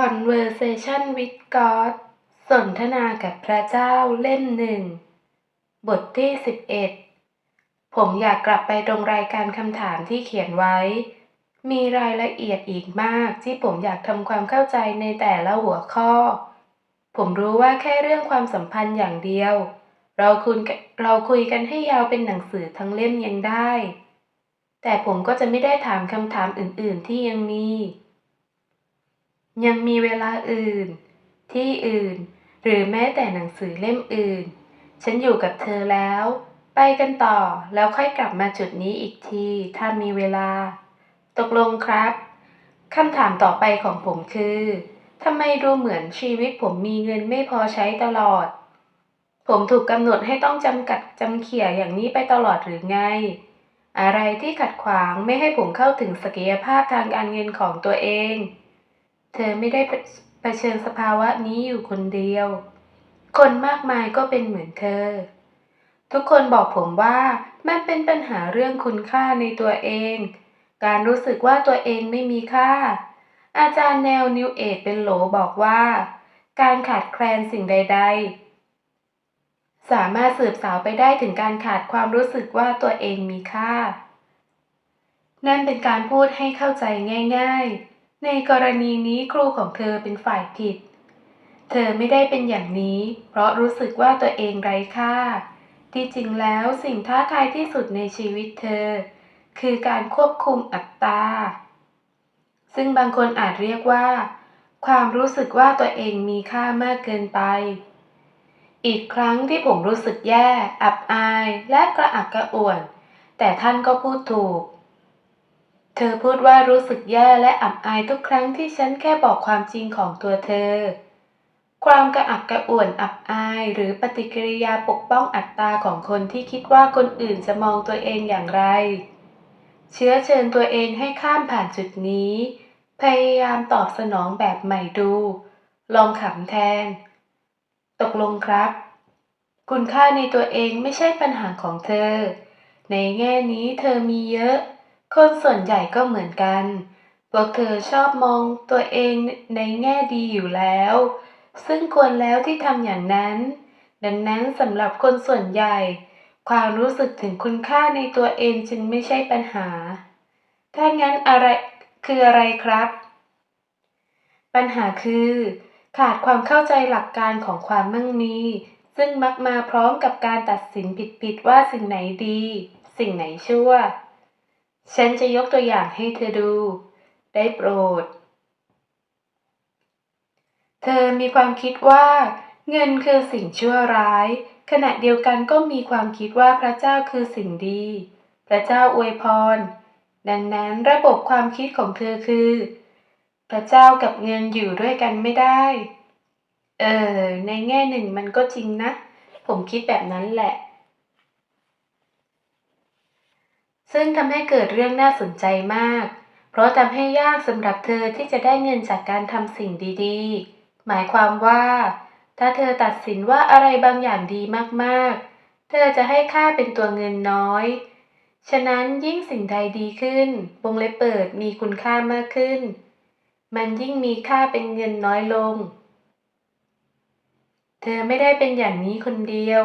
Conversation with God สนทนากับพระเจ้าเล่มหนึ่ง บทที่ 11 ผมอยากกลับไปตรงรายการคำถามที่เขียนไว้ มีรายละเอียดอีกมากที่ผมอยากทำความเข้าใจในแต่ละหัวข้อ ผมรู้ว่าแค่เรื่องความสัมพันธ์อย่างเดียว เราคุยกันเราคุยกันให้ยาวเป็นหนังสือทั้งเล่มยังได้ แต่ผมก็จะไม่ได้ถามคำถามอื่น ๆ ที่ยังมี ยังมีเวลาอื่น ที่อื่น หรือแม้แต่หนังสือเล่มอื่น ฉันอยู่กับเธอแล้ว ไปกันต่อแล้วค่อยกลับมาจุดนี้อีกที ถ้ามีเวลา ตกลงครับคำถามต่อไปของผมคือทำไมดูเหมือนชีวิตผมมีเงินไม่พอใช้ตลอด ผมถูกกำหนดให้ต้องจำกัดจำเขี่ยอย่างนี้ไปตลอดหรือไง อะไรที่ขัดขวางไม่ให้ผมเข้าถึงศักยภาพทางการเงินของตัวเอง เธอไม่ได้เผชิญสภาวะนี้อยู่คนเดียว คนมากมายก็เป็นเหมือนเธอ ทุกคนบอกผมว่ามันเป็นปัญหาเรื่องคุณค่าในตัวเอง การรู้สึกว่าตัวเองไม่มีค่า อาจารย์แนวนิวเอทเป็นโหลบอกว่า การขาดแคลนสิ่งใด ๆ สามารถสืบสาวไปได้ถึงการขาดความรู้สึกว่าตัวเองมีค่า นั่นเป็นการพูดให้เข้าใจง่าย ๆ ในกรณีนี้ครูของเธอเป็นฝ่ายผิด เธอไม่ได้เป็นอย่างนี้ เพราะรู้สึกว่าตัวเองไร้ค่า ที่จริงแล้วสิ่งท้าทายที่สุดในชีวิตเธอ คือการควบคุมอัตตา ซึ่งบางคนอาจเรียกว่า ความรู้สึกว่าตัวเองมีค่ามากเกินไป อีกครั้งที่ผมรู้สึกแย่ อับอาย และกระอักกระอ่วน แต่ท่านก็พูดถูก ธอพูดว่ารู้สึกแย่และอับอายทุกครั้งที่ฉันแค่บอกความจริงของตัวเธอ ความกระอักกระอ่วนอับอาย หรือปฏิกิริยาปกป้องอัตตาของคนที่คิดว่าคนอื่นจะมองตัวเองอย่างไร เชื้อเชิญตัวเองให้ข้ามผ่านจุดนี้ พยายามตอบสนองแบบใหม่ดู ลองขำแทน ตกลงครับ คุณค่าในตัวเองไม่ใช่ปัญหาของเธอ ในแง่นี้เธอมีเยอะ คนส่วนใหญ่ก็เหมือนกัน พวกเธอชอบมองตัวเองในแง่ดีอยู่แล้ว ซึ่งควรแล้วที่ทำอย่างนั้น ดังนั้นสำหรับคนส่วนใหญ่ ความรู้สึกถึงคุณค่าในตัวเองจึงไม่ใช่ปัญหา ถ้างั้นอะไรคืออะไรครับ ปัญหาคือ ขาดความเข้าใจหลักการของความมั่งมี ซึ่งมักมาพร้อมกับการตัดสินผิดๆว่าสิ่งไหนดี สิ่งไหนชั่ว ฉันจะยกตัวอย่างให้เธอดู ได้โปรด เธอมีความคิดว่า เงินคือสิ่งชั่วร้าย ขณะเดียวกันก็มีความคิดว่าพระเจ้าคือสิ่งดี พระเจ้าอวยพร ดังนั้นระบบความคิดของเธอคือ พระเจ้ากับเงินอยู่ด้วยกันไม่ได้ เออ ในแง่หนึ่งมันก็จริงนะ ผมคิดแบบนั้นแหละ ซึ่งทำให้เกิดเรื่องน่าสนใจมาก เพราะทำให้ยากสำหรับเธอที่จะได้เงินจากการทำสิ่งดีๆ หมายความว่า ถ้าเธอตัดสินว่าอะไรบางอย่างดีมากๆ เธอจะให้ค่าเป็นตัวเงินน้อย ฉะนั้นยิ่งสิ่งใดดีขึ้น วงเล็บเปิดมีคุณค่ามากขึ้น มันยิ่งมีค่าเป็นเงินน้อยลง เธอไม่ได้เป็นอย่างนี้คนเดียว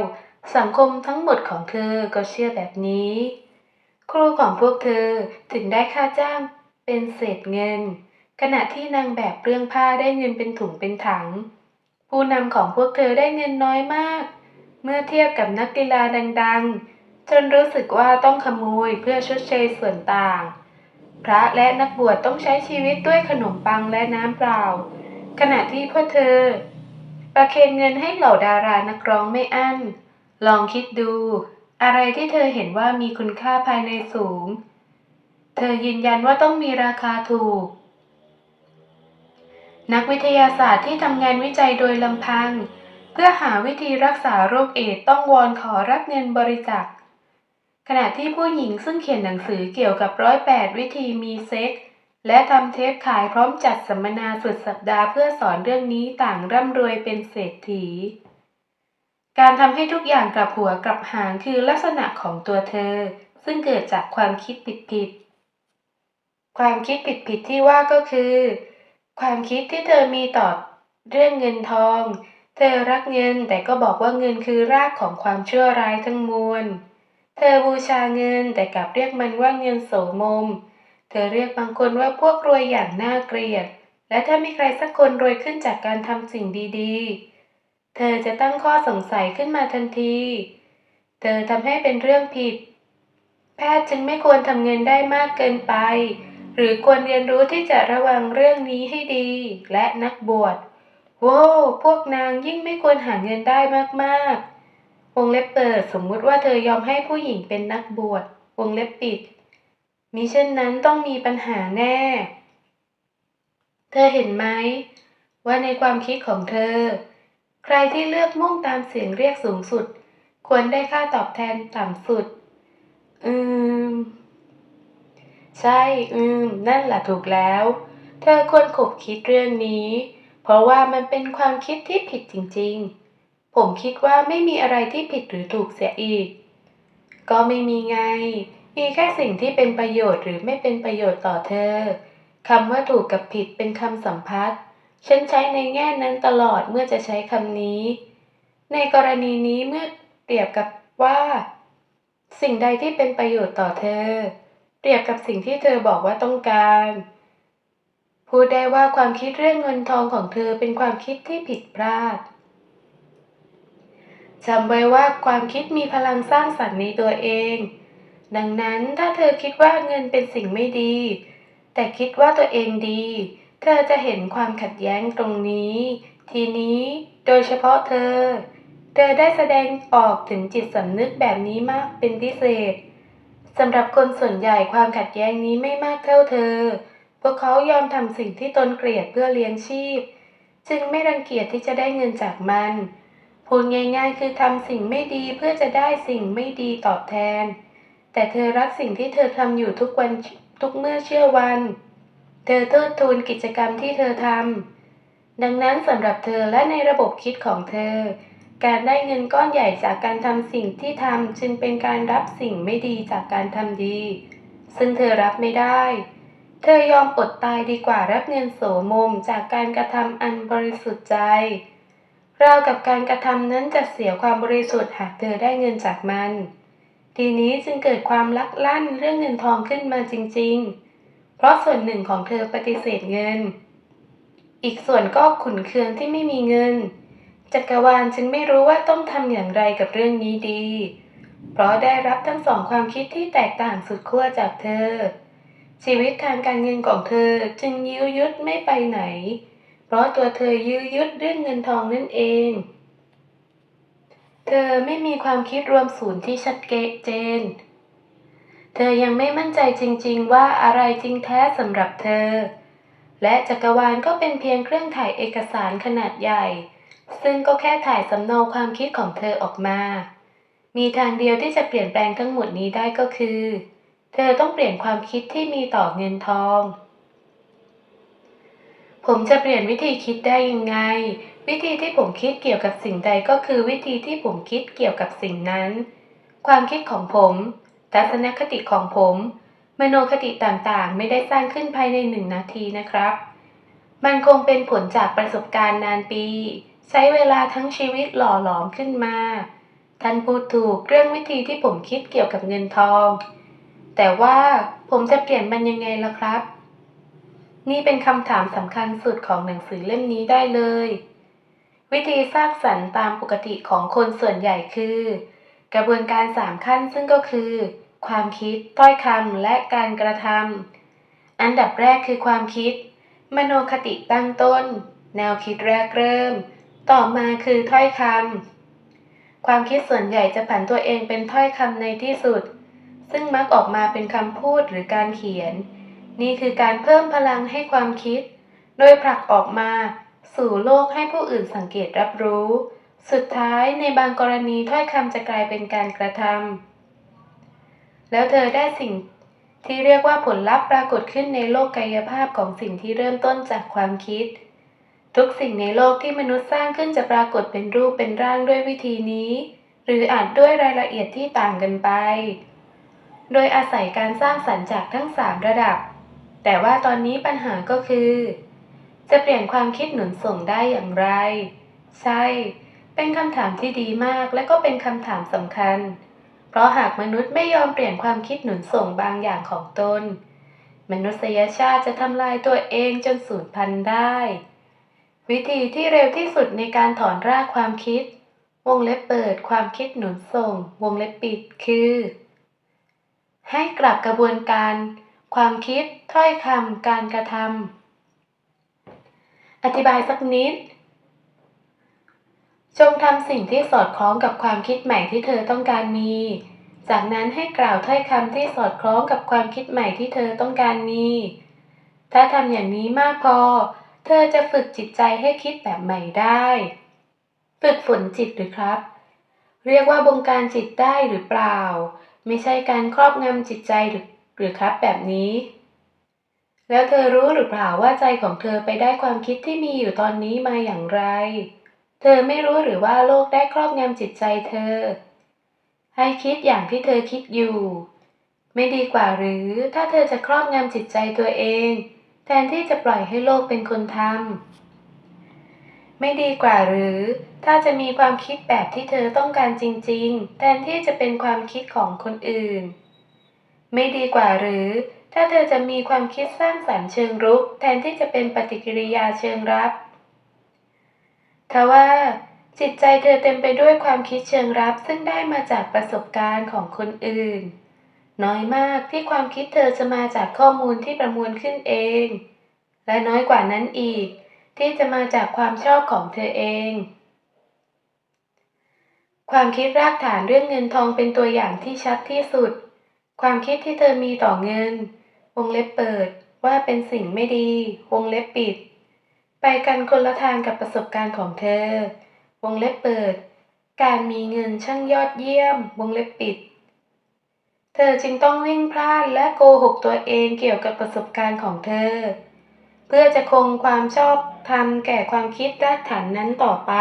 สังคมทั้งหมดของเธอก็เชื่อแบบนี้ ครูของพวกเธอถึงได้ค่าจ้างเป็นเศษเงิน ขณะที่นางแบบเรื่องผ้าได้เงินเป็นถุงเป็นถัง ผู้นำของพวกเธอได้เงินน้อยมาก เมื่อเทียบกับนักกีฬาดังๆ จนรู้สึกว่าต้องขโมยเพื่อชดเชยส่วนต่าง พระและนักบวชต้องใช้ชีวิตด้วยขนมปังและน้ำเปล่า ขณะที่พวกเธอ ประเคนเงินให้เหล่าดารานักร้องไม่อั้น ลองคิดดู อะไรที่เธอเห็นว่ามีคุณค่าภายในสูง เธอยืนยันว่าต้องมีราคาถูก นักวิทยาศาสตร์ที่ทำงานวิจัยโดยลำพัง เพื่อหาวิธีรักษาโรคเอดต้องวอนขอรับเงินบริจาคขณะที่ผู้หญิงซึ่งเขียนหนังสือเกี่ยวกับร้อยแปดวิธีมีเซ็กส์และทำเทปขายพร้อมจัดสัมมนาสุดสัปดาห์เพื่อสอนเรื่องนี้ต่างร่ำรวยเป็นเศรษฐี การทำให้ทุกอย่างกลับหัวกลับหางคือลักษณะของตัวเธอ ซึ่งเกิดจากความคิดผิดๆ ความคิดผิดๆที่ว่าก็คือ ความคิดที่เธอมีต่อเรื่องเงินทอง เธอรักเงินแต่ก็บอกว่าเงินคือรากของความชั่วร้ายทั้งมวล เธอบูชาเงินแต่กลับเรียกมันว่าเงินโสมม เธอเรียกบางคนว่าพวกรวยอย่างน่าเกลียด และถ้ามีใครสักคนรวยขึ้นจากการทำสิ่งดีๆ เธอจะตั้งข้อสงสัยขึ้นมาทันที เธอทำให้เป็นเรื่องผิด แพทย์จึงไม่ควรทำเงินได้มากเกินไป หรือควรเรียนรู้ที่จะระวังเรื่องนี้ให้ดี และนักบวชโว้วพวกนางยิ่งไม่ควรหาเงินได้มากๆ วงเล็บเปิดสมมุติว่าเธอยอมให้ผู้หญิงเป็นนักบวช วงเล็บปิด มิเช่นนั้นต้องมีปัญหาแน่ เธอเห็นไหม ว่าในความคิดของเธอ ใครที่เลือกมุ่งตามเสียงเรียกสูงสุด ควรได้ค่าตอบแทนต่ำสุด อืม ใช่ อืม นั่นแหละถูกแล้ว เธอควรขบคิดเรื่องนี้ เพราะว่ามันเป็นความคิดที่ผิดจริง ๆ ผมคิดว่าไม่มีอะไรที่ผิดหรือถูกเสียอีก ก็ไม่มีไง มีแค่สิ่งที่เป็นประโยชน์หรือไม่เป็นประโยชน์ต่อเธอคำว่าถูกกับผิดเป็นคำสัมพัทธ์ ฉันใช้ในแง่นั้นตลอดเมื่อจะใช้คำนี้ ในกรณีนี้เมื่อเปรียบกับว่า สิ่งใดที่เป็นประโยชน์ต่อเธอ เปรียบกับสิ่งที่เธอบอกว่าต้องการ พูดได้ว่าความคิดเรื่องเงินทองของเธอเป็นความคิดที่ผิดพลาดจำไว้ว่าความคิดมีพลังสร้างสรรค์ในตัวเอง ดังนั้นถ้าเธอคิดว่าเงินเป็นสิ่งไม่ดี แต่คิดว่าตัวเองดี เธอจะเห็นความขัดแย้งตรงนี้ ทีนี้โดยเฉพาะเธอ เธอได้แสดงออกถึงจิตสำนึกแบบนี้มากเป็นพิเศษสำหรับคนส่วนใหญ่ความขัดแย้งนี้ไม่มากเท่าเธอ พวกเขายอมทำสิ่งที่ตนเกลียดเพื่อเลี้ยงชีพ จึงไม่รังเกียจที่จะได้เงินจากมัน พูดง่ายๆคือทำสิ่งไม่ดีเพื่อจะได้สิ่งไม่ดีตอบแทน แต่เธอรักสิ่งที่เธอทำอยู่ทุกวันทุกเมื่อเชื่อวัน เธอเทิดทูนกิจกรรมที่เธอทำดังนั้นสำหรับเธอและในระบบคิดของเธอ การได้เงินก้อนใหญ่จากการทำสิ่งที่ทำจึงเป็นการรับสิ่งไม่ดีจากการทำดี ซึ่งเธอรับไม่ได้ เธอยอมอดตายดีกว่ารับเงินโสมมจากการกระทำอันบริสุทธิ์ใจราวกับการกระทำนั้นจะเสียความบริสุทธิ์หากเธอได้เงินจากมัน ทีนี้จึงเกิดความลักลั่นเรื่องเงินทองขึ้นมาจริง ๆ เพราะส่วนหนึ่งของเธอปฏิเสธเงิน อีกส่วนก็ขุนเคืองที่ไม่มีเงิน จักรวาลจึงไม่รู้ว่าต้องทำอย่างไรกับเรื่องนี้ดี เพราะได้รับทั้งสองความคิดที่แตกต่างสุดขั้วจากเธอ ชีวิตทางการเงินของเธอจึงยื้อยุดไม่ไปไหน เพราะตัวเธอยื้อยุดเรื่องเงินทองนั่นเองเธอไม่มีความคิดรวมศูนย์ที่ชัดเจน เธอยังไม่มั่นใจจริง ๆ ว่าอะไรจริงแท้สำหรับเธอ และจักรวาลก็เป็นเพียงเครื่องถ่ายเอกสารขนาดใหญ่ ซึ่งก็แค่ถ่ายสำเนาความคิดของเธอออกมา มีทางเดียวที่จะเปลี่ยนแปลงทั้งหมดนี้ได้ก็คือ เธอต้องเปลี่ยนความคิดที่มีต่อเงินทอง ผมจะเปลี่ยนวิธีคิดได้ยังไง วิธีที่ผมคิดเกี่ยวกับสิ่งใดก็คือวิธีที่ผมคิดเกี่ยวกับสิ่งนั้น ความคิดของผม ทัศนคติของผม มโนคติต่างๆ ไม่ได้สร้างขึ้นภายในหนึ่งนาทีนะครับ มันคงเป็นผลจากประสบการณ์นานปี ใช้เวลาทั้งชีวิตหล่อหลอมขึ้นมา ท่านพูดถูกเรื่องวิธีที่ผมคิดเกี่ยวกับเงินทอง แต่ว่าผมจะเปลี่ยนมันยังไงล่ะครับ นี่เป็นคำถามสำคัญสุดของหนังสือเล่มนี้ได้เลย วิธีสร้างสรรค์ตามปกติของคนส่วนใหญ่คือ กระบวนการสามขั้นซึ่งก็คือ ความคิด ถ้อยคำและการกระทำอันดับแรกคือความคิด มโนคติตั้งต้น แนวคิดแรกเริ่ม ต่อมาคือถ้อยคำความคิดส่วนใหญ่จะผันตัวเองเป็นถ้อยคำในที่สุด ซึ่งมักออกมาเป็นคำพูดหรือการเขียน นี่คือการเพิ่มพลังให้ความคิด โดยผลักออกมา สู่โลกให้ผู้อื่นสังเกตรับรู้ สุดท้ายในบางกรณีถ้อยคำจะกลายเป็นการกระทำแล้วเธอได้สิ่งที่เรียกว่าผลลัพธ์ปรากฏขึ้นในโลกกายภาพของสิ่งที่เริ่มต้นจากความคิด ทุกสิ่งในโลกที่มนุษย์สร้างขึ้นจะปรากฏเป็นรูปเป็นร่างด้วยวิธีนี้ หรืออาจด้วยรายละเอียดที่ต่างกันไป โดยอาศัยการสร้างสรรค์จากทั้งสามระดับ แต่ว่าตอนนี้ปัญหาก็คือ จะเปลี่ยนความคิดหนุนส่งได้อย่างไร ใช่ เป็นคำถามที่ดีมากและก็เป็นคำถามสำคัญ เพราะหากมนุษย์ไม่ยอมเปลี่ยนความคิดหนุนส่งบางอย่างของตน มนุษยชาติจะทำลายตัวเองจนสูญพันธุ์ได้ วิธีที่เร็วที่สุดในการถอนรากความคิด วงเล็บเปิดความคิดหนุนส่ง วงเล็บปิดคือ ให้กลับกระบวนการ ความคิด ถ้อยคำการกระทำอธิบายสักนิด จงทำสิ่งที่สอดคล้องกับความคิดใหม่ที่เธอต้องการมี จากนั้นให้กล่าวถ้อยคำที่สอดคล้องกับความคิดใหม่ที่เธอต้องการมี ถ้าทำอย่างนี้มากพอ เธอจะฝึกจิตใจให้คิดแบบใหม่ได้ ฝึกฝนจิตหรือครับ เรียกว่าบงการจิตได้หรือเปล่า ไม่ใช่การครอบงำจิตใจหรือหรือครับแบบนี้ แล้วเธอรู้หรือเปล่าว่าใจของเธอไปได้ความคิดที่มีอยู่ตอนนี้มาอย่างไร เธอไม่รู้หรือว่าโลกได้ครอบงำจิตใจเธอ ให้คิดอย่างที่เธอคิดอยู่ ไม่ดีกว่าหรือถ้าเธอจะครอบงำจิตใจตัวเอง แทนที่จะปล่อยให้โลกเป็นคนทำไม่ดีกว่าหรือ ถ้าจะมีความคิดแบบที่เธอต้องการจริง ๆ แทนที่จะเป็นความคิดของคนอื่น ไม่ดีกว่าหรือ ถ้าเธอจะมีความคิดสร้างสรรค์เชิงรุก แทนที่จะเป็นปฏิกิริยาเชิงรับ ทว่า จิตใจเธอเต็มไปด้วยความคิดเชิงรับซึ่งได้มาจากประสบการณ์ของคนอื่น น้อยมากที่ความคิดเธอจะมาจากข้อมูลที่ประมวลขึ้นเอง และน้อยกว่านั้นอีก ที่จะมาจากความชอบของเธอเอง ความคิดรากฐานเรื่องเงินทองเป็นตัวอย่างที่ชัดที่สุด ความคิดที่เธอมีต่อเงิน วงเล็บเปิดว่าเป็นสิ่งไม่ดี วงเล็บปิด ไปกันคนละทางกับประสบการณ์ของเธอ วงเล็บเปิด การมีเงินช่างยอดเยี่ยม วงเล็บปิด เธอจึงต้องวิ่งพลาดและโกหกตัวเองเกี่ยวกับประสบการณ์ของเธอ เพื่อจะคงความชอบธรรมแก่ความคิดรากฐานนั้นต่อไป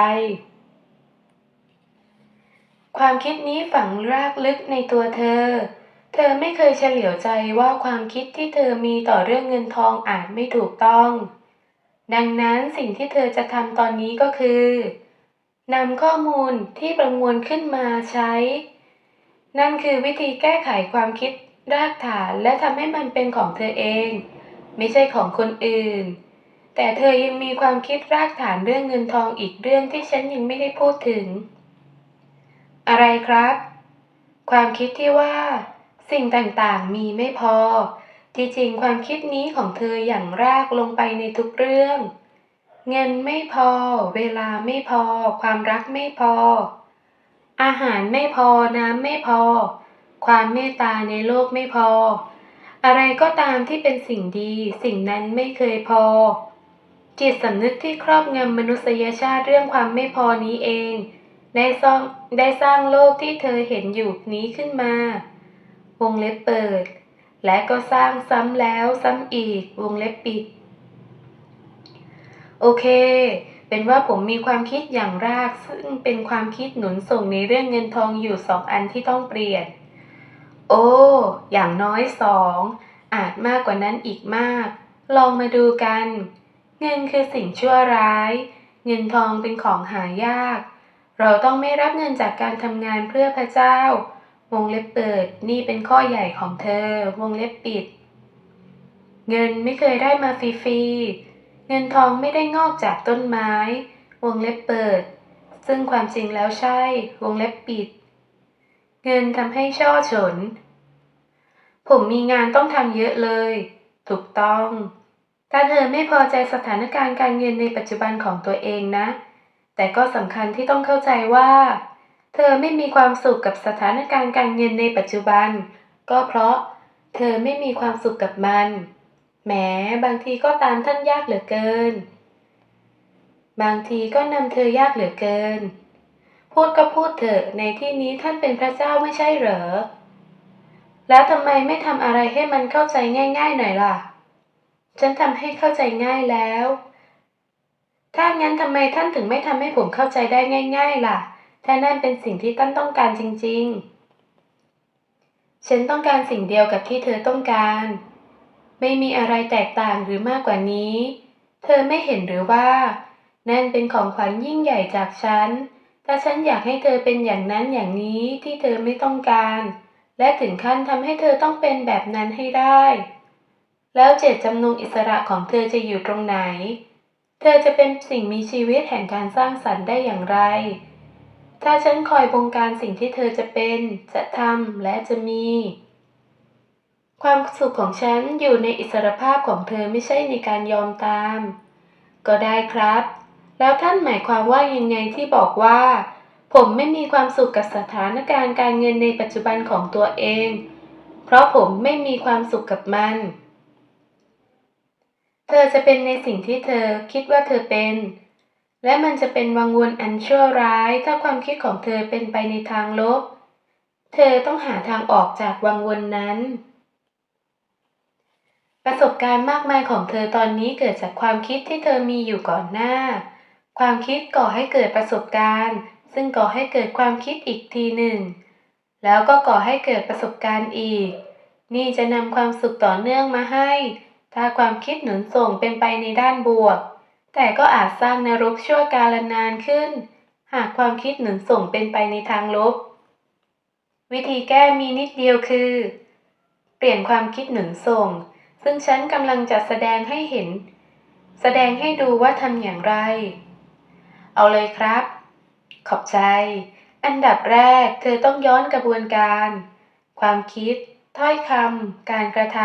ความคิดนี้ฝังรากลึกในตัวเธอ เธอไม่เคยเฉลียวใจว่าความคิดที่เธอมีต่อเรื่องเงินทองอาจไม่ถูกต้อง ดังนั้นสิ่งที่เธอจะทำตอนนี้ก็คือนำข้อมูลที่ประมวลขึ้นมาใช้ นั่นคือวิธีแก้ไขความคิดรากฐานและทำให้มันเป็นของเธอเอง ไม่ใช่ของคนอื่น แต่เธอยังมีความคิดรากฐานเรื่องเงินทองอีกเรื่องที่ฉันยังไม่ได้พูดถึง อะไรครับ ความคิดที่ว่า สิ่งต่างๆมีไม่พอ ที่จริงความคิดนี้ของเธออย่างรากลงไปในทุกเรื่อง เงินไม่พอ เวลาไม่พอ ความรักไม่พอ อาหารไม่พอ น้ำไม่พอ ความเมตตาในโลกไม่พอ อะไรก็ตามที่เป็นสิ่งดี สิ่งนั้นไม่เคยพอ จิตสำนึกที่ครอบงำมนุษยชาติเรื่องความไม่พอนี้เอง ได้สร้างได้สร้างโลกที่เธอเห็นอยู่นี้ขึ้นมา วงเล็บเปิด และก็สร้างซ้ำแล้วซ้ำอีกวงเล็บปิด โอเค เป็นว่าผมมีความคิดอย่างราก ซึ่งเป็นความคิดหนุนส่งในเรื่องเงินทองอยู่สองอันที่ต้องเปลี่ยน โอ้ อย่างน้อยสองอาจมากกว่านั้นอีกมาก ลองมาดูกัน เงินคือสิ่งชั่วร้าย เงินทองเป็นของหายาก เราต้องไม่รับเงินจากการทำงานเพื่อพระเจ้า วงเล็บเปิดนี่เป็นข้อใหญ่ของเธอ วงเล็บปิด เงินไม่เคยได้มาฟรีๆ เงินทองไม่ได้งอกจากต้นไม้ วงเล็บเปิด ซึ่งความจริงแล้วใช่ วงเล็บปิด เงินทำให้ช่อฉน ผมมีงานต้องทำเยอะเลย ถูกต้อง ถ้าเธอไม่พอใจสถานการณ์การเงินในปัจจุบันของตัวเองนะ แต่ก็สำคัญที่ต้องเข้าใจว่า เธอไม่มีความสุขกับสถานการณ์การเงินในปัจจุบัน ก็เพราะเธอไม่มีความสุขกับมัน แหมบางทีก็ตามท่านยากเหลือเกิน บางทีก็นำเธอยากเหลือเกิน พูดก็พูดเถอะในที่นี้ท่านเป็นพระเจ้าไม่ใช่เหรอ แล้วทำไมไม่ทำอะไรให้มันเข้าใจง่าย ๆ หน่อยล่ะ ฉันทำให้เข้าใจง่ายแล้ว ถ้างั้นทำไมท่านถึงไม่ทำให้ผมเข้าใจได้ง่าย ๆ ล่ะ ถ้านั่นเป็นสิ่งที่ท่านต้องการจริง ๆ ฉันต้องการสิ่งเดียวกับที่เธอต้องการ ไม่มีอะไรแตกต่างหรือมากกว่านี้ เธอไม่เห็นหรือว่า นั่นเป็นของขวัญยิ่งใหญ่จากฉันถ้าฉันอยากให้เธอเป็นอย่างนั้นอย่างนี้ที่เธอไม่ต้องการ และถึงขั้นทำให้เธอต้องเป็นแบบนั้นให้ได้ แล้วเจตจำนงอิสระของเธอจะอยู่ตรงไหน เธอจะเป็นสิ่งมีชีวิตแห่งการสร้างสรรค์ได้อย่างไร ถ้าฉันคอยบงการสิ่งที่เธอจะเป็น จะทำและจะมี ความสุขของฉันอยู่ในอิสรภาพของเธอไม่ใช่ในการยอมตาม ก็ได้ครับ แล้วท่านหมายความว่ายังไงที่บอกว่า ผมไม่มีความสุขกับสถานการณ์การเงินในปัจจุบันของตัวเอง เพราะผมไม่มีความสุขกับมัน เธอจะเป็นในสิ่งที่เธอคิดว่าเธอเป็น และมันจะเป็นวังวนอันชั่วร้ายถ้าความคิดของเธอเป็นไปในทางลบ เธอต้องหาทางออกจากวังวนนั้น ประสบการณ์มากมายของเธอตอนนี้เกิดจากความคิดที่เธอมีอยู่ก่อนหน้า ความคิดก่อให้เกิดประสบการณ์ ซึ่งก่อให้เกิดความคิดอีกทีหนึ่ง แล้วก็ก่อให้เกิดประสบการณ์อีก นี่จะนำความสุขต่อเนื่องมาให้ ถ้าความคิดหนุนส่งเป็นไปในด้านบวก แต่ก็อาจสร้างนรกชั่วกาลนานขึ้น หากความคิดหนุนส่งเป็นไปในทางลบ วิธีแก้มีนิดเดียวคือ เปลี่ยนความคิดหนุนส่ง ซึ่งฉันกำลังจะแสดงให้เห็น แสดงให้ดูว่าทำอย่างไร เอาเลยครับ ขอบใจ อันดับแรกเธอต้องย้อนกระบวนการ ความคิด ถ้อยคำการกระท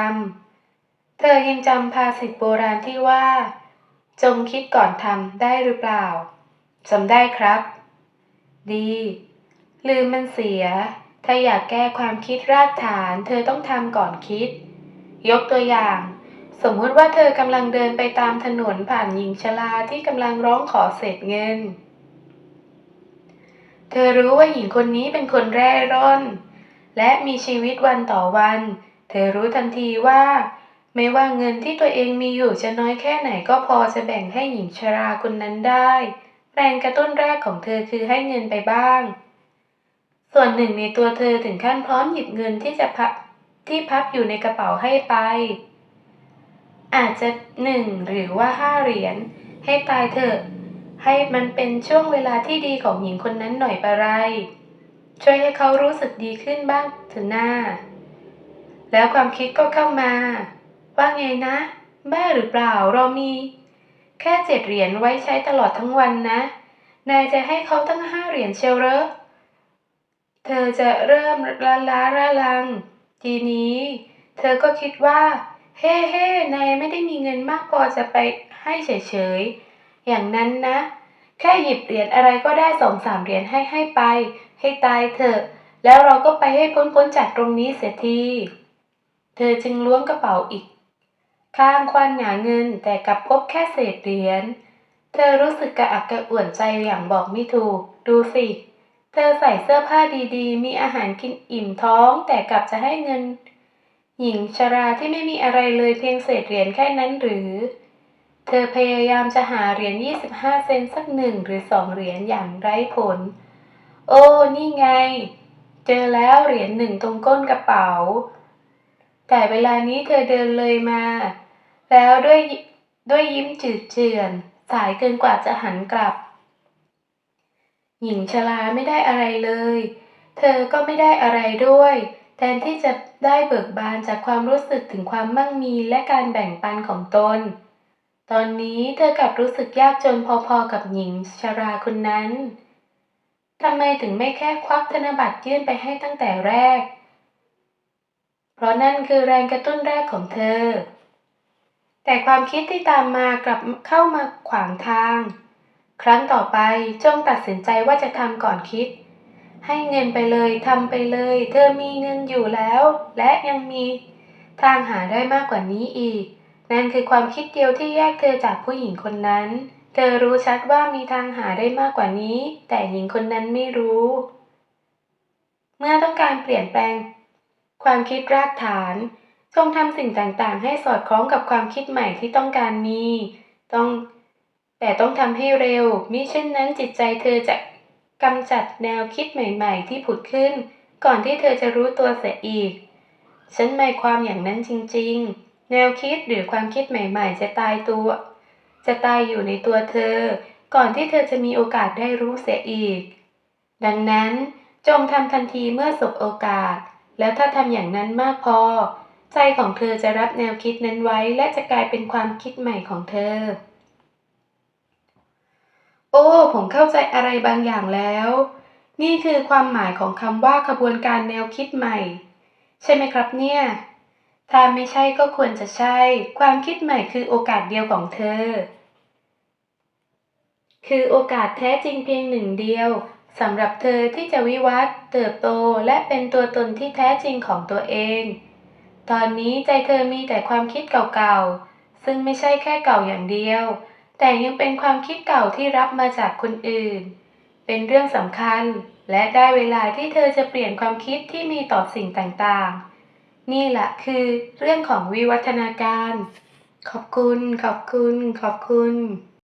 ำเธอยังจำภาษิตโบราณที่ว่า จงคิดก่อนทำได้หรือเปล่าจำได้ครับ ดี ลืมมันเสีย ถ้าอยากแก้ความคิดรากฐาน เธอต้องทำก่อนคิด ยกตัวอย่าง สมมุติว่าเธอกำลังเดินไปตามถนนผ่านหญิงชราที่กำลังร้องขอเศษเงิน เธอรู้ว่าหญิงคนนี้เป็นคนแร่ร่อน และมีชีวิตวันต่อวัน เธอรู้ทันทีว่า ไม่ว่าเงินที่ตัวเองมีอยู่จะน้อยแค่ไหนก็พอจะแบ่งให้หญิงชราคนนั้นได้ แรงกระตุ้นแรกของเธอคือให้เงินไปบ้าง ส่วนหนึ่งในตัวเธอถึงขั้นพร้อมหยิบเงินที่จะพับที่พับอยู่ในกระเป๋าให้ไป อาจจะหนึ่งหรือว่าห้าเหรียญให้ตายเถอะ ให้มันเป็นช่วงเวลาที่ดีของหญิงคนนั้นหน่อยปะไร ช่วยให้เขารู้สึกดีขึ้นบ้างเถอะหน้า แล้วความคิดก็เข้ามา ว่าไงนะ บ้าหรือเปล่าเรามี แค่เจ็ดเหรียญไว้ใช้ตลอดทั้งวันนะ นายจะให้เขาตั้งห้าเหรียญเชียวเหรอเธอจะเริ่มละล้าละลัง ทีนี้ เธอก็คิดว่า เฮ้เฮ้นายไม่ได้มีเงินมากพอจะไปให้เฉยๆ อย่างนั้นนะ แค่หยิบเหรียญอะไรก็ได้สองสามเหรียญให้ให้ไป ให้ตายเถอะ แล้วเราก็ไปให้พ้นๆจากตรงนี้เสียที เธอจึงล้วงกระเป๋าอีก ข้างควานหาเงินแต่กลับพบแค่เศษเหรียญ เธอรู้สึกกระอักกระอ่วนใจอย่างบอกไม่ถูก ดูสิ เธอใส่เสื้อผ้าดีๆ มีอาหารกินอิ่มท้อง แต่กลับจะให้เงิน หญิงชราที่ไม่มีอะไรเลยเพียงเศษเหรียญแค่นั้นหรือ เธอพยายามจะหาเหรียญ 25 เซนสักหนึ่งหรือสองเหรียญอย่างไร้ผล โอ้ นี่ไง เจอแล้วเหรียญหนึ่งตรงก้นกระเป๋า แต่เวลานี้เธอเดินเลยมา แล้วด้วยด้วยยิ้มจืดเจือน สายเกินกว่าจะหันกลับ หญิงชราไม่ได้อะไรเลย เธอก็ไม่ได้อะไรด้วย แทนที่จะได้เบิกบานจากความรู้สึกถึงความมั่งมีและการแบ่งปันของตน ตอนนี้เธอกลับรู้สึกยากจนพอๆกับหญิงชราคนนั้นทำไมถึงไม่แค่ควักธนบัตรยื่นไปให้ตั้งแต่แรก เพราะนั่นคือแรงกระตุ้นแรกของเธอ แต่ความคิดที่ตามมากลับเข้ามาขวางทาง ครั้งต่อไปจงตัดสินใจว่าจะทำก่อนคิด ให้เงินไปเลยทำไปเลย เธอมีเงินอยู่แล้ว และยังมีทางหาได้มากกว่านี้อีก นั่นคือความคิดเดียวที่แยกเธอจากผู้หญิงคนนั้น เธอรู้ชัดว่ามีทางหาได้มากกว่านี้ แต่หญิงคนนั้นไม่รู้ เมื่อต้องการเปลี่ยนแปลง ความคิดรากฐาน จงทำสิ่งต่างๆ ให้สอดคล้องกับความคิดใหม่ที่ต้องการมี ต้อง แต่ต้องทำให้เร็ว มิเช่นนั้นจิตใจเธอจะกำจัดแนวคิดใหม่ๆ ที่ผุดขึ้น ก่อนที่เธอจะรู้ตัวเสียอีก ฉันหมายความอย่างนั้นจริงๆ แนวคิดหรือความคิดใหม่ๆ จะตายตัว จะตายอยู่ในตัวเธอ ก่อนที่เธอจะมีโอกาสได้รู้เสียอีก ดังนั้นจงทำทันทีเมื่อสบโอกาส แล้วถ้าทำอย่างนั้นมากพอ ใจของเธอจะรับแนวคิดนั้นไว้และจะกลายเป็นความคิดใหม่ของเธอ โอ้ ผมเข้าใจอะไรบางอย่างแล้ว นี่คือความหมายของคำว่าขบวนการแนวคิดใหม่ ใช่ไหมครับเนี่ย ถ้าไม่ใช่ก็ควรจะใช่ ความคิดใหม่คือโอกาสเดียวของเธอ คือโอกาสแท้จริงเพียงหนึ่งเดียวสำหรับเธอที่จะวิวัฒน์เติบโตและเป็นตัวตนที่แท้จริงของตัวเอง ตอนนี้ใจเธอมีแต่ความคิดเก่าๆ ซึ่งไม่ใช่แค่เก่าอย่างเดียว แต่ยังเป็นความคิดเก่าที่รับมาจากคนอื่น เป็นเรื่องสำคัญและได้เวลาที่เธอจะเปลี่ยนความคิดที่มีต่อสิ่งต่างๆ นี่แหละคือเรื่องของวิวัฒนาการ ขอบคุณ ขอบคุณ ขอบคุณ